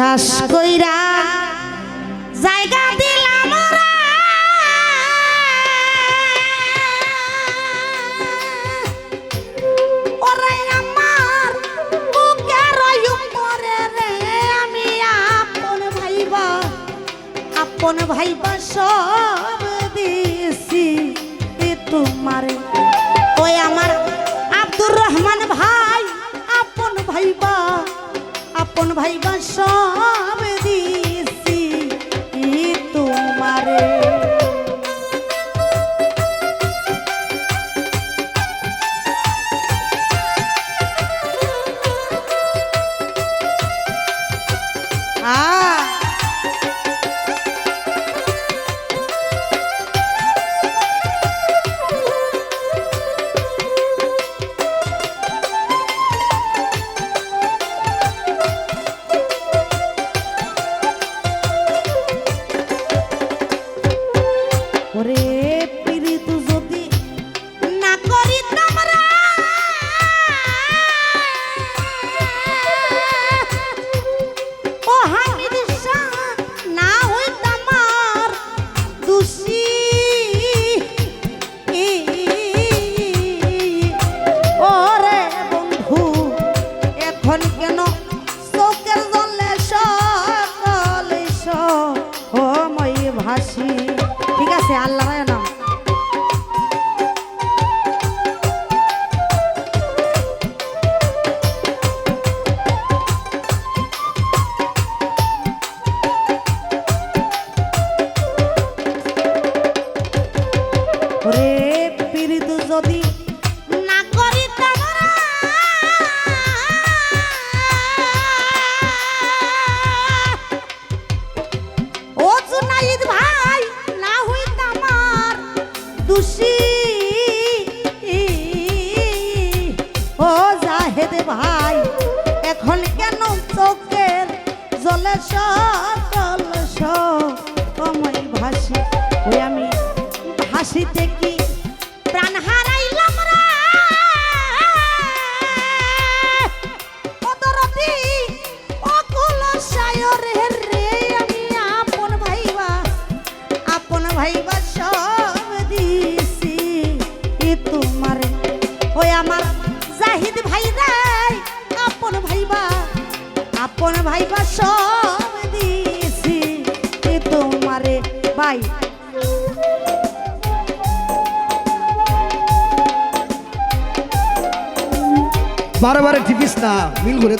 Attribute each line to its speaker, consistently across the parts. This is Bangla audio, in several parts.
Speaker 1: বিশ্বাস কইরা জায়গা দিলাম আপন ভাই সব দিছি তোমার। ওই আমার আব্দুর রহমান ভাই, আপন ভাইবা কোন ভাইবা সব দিয়ে ভালোবাসি ঠিক আছে আল্লাহ নাম। ওরে
Speaker 2: বারে বারে টিপিস না মিল করে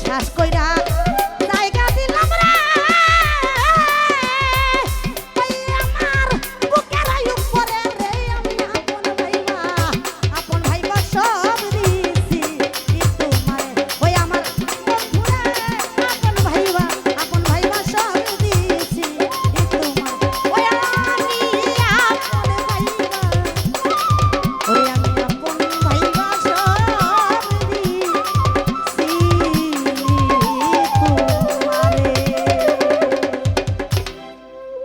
Speaker 1: বিশ্বাস কইরা